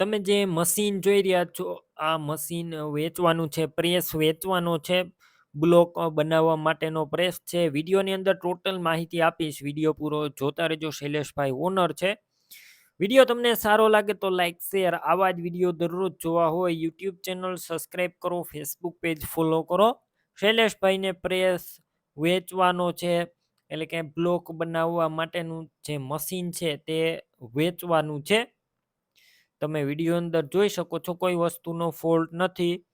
તમે જે મશીન જોઈ રહ્યા છો, આ મશીન વેચવાનું છે, પ્રેસ વેચવાનો છે, બ્લોક બનાવવા માટેનો પ્રેસ છે. વિડીયોની અંદર ટોટલ માહિતી આપીશ. વીડિયો પૂરો જોતા રહેજો. શૈલેષભાઈ ઓનર છે. વીડિયો તમને સારો લાગે તો લાઇક શેર, આવા જ વીડિયો દરરોજ જોવા હોય, યુટ્યુબ ચેનલ સબસ્ક્રાઈબ કરો, ફેસબુક પેજ ફોલો કરો. શૈલેષભાઈને પ્રેસ વેચવાનો છે, એટલે કે બ્લોક બનાવવા માટેનું જે મશીન છે તે વેચવાનું છે. તમે વીડિયો અંદર જોઈ શકો છો, કોઈ વસ્તુનો ફોલ્ટ નથી.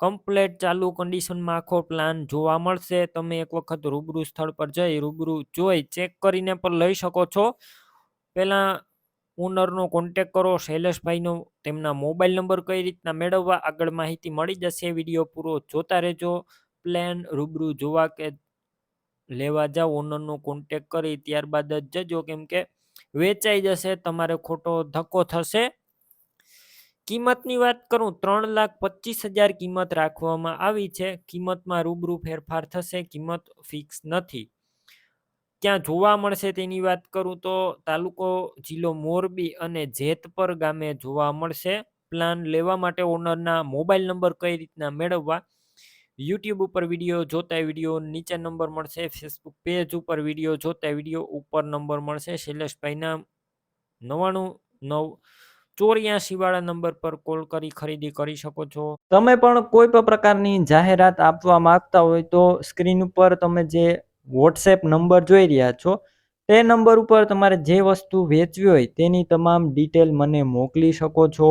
કમ્પ્લેટ ચાલુ કન્ડિશનમાં આખો પ્લાન જોવા મળશે. તમે એક વખત રૂબરૂ સ્થળ પર જઈ, રૂબરૂ જોઈ ચેક કરીને પણ લઈ શકો છો. પહેલાં ઓનરનો કોન્ટેક કરો, શૈલેષભાઈનો તેમના મોબાઈલ નંબર કઈ રીતના મેળવવા, આગળ માહિતી મળી જશે. વીડિયો પૂરો જોતા રહેજો. પ્લાન રૂબરૂ જોવા કે લેવા જાઓ ઓનરનો કોન્ટેક કરી, ત્યારબાદ જ જજો. કેમ કે વેચાઈ જશે, તમારે ખોટો ધક્કો થશે. કિંમતની વાત કરું, ત્રણ લાખ પચીસ હજાર કિંમત રાખવામાં આવી છે. કિંમતમાં રૂબરૂ ફેરફાર થશે, કિંમત ફિક્સ નથી. ક્યાં જોવા મળશે તેની વાત કરું તો તાલુકો જિલ્લો મોરબી અને જેતપર ગામે જોવા મળશે. પ્લાન લેવા માટે ઓનરના મોબાઈલ નંબર કઈ રીતના મેળવવા? યુટ્યુબ ઉપર વીડિયો જોતા વીડિયો નીચે નંબર મળશે. ફેસબુક પેજ ઉપર વીડિયો જોતા વીડિયો ઉપર નંબર મળશે. શૈલેષભાઈના નવ્વાણું નવ ચોર્યાસી વાળા નંબર પર કોલ કરી ખરીદી કરી શકો છો. તમે પણ કોઈ પણ પ્રકારની જાહેરાત આપવા માંગતા હોય તો સ્ક્રીન ઉપર તમે જે વોટ્સએપ નંબર જોઈ રહ્યા છો, તે નંબર ઉપર તમારે જે વસ્તુ વેચવી હોય તેની તમામ ડિટેલ મને મોકલી શકો છો.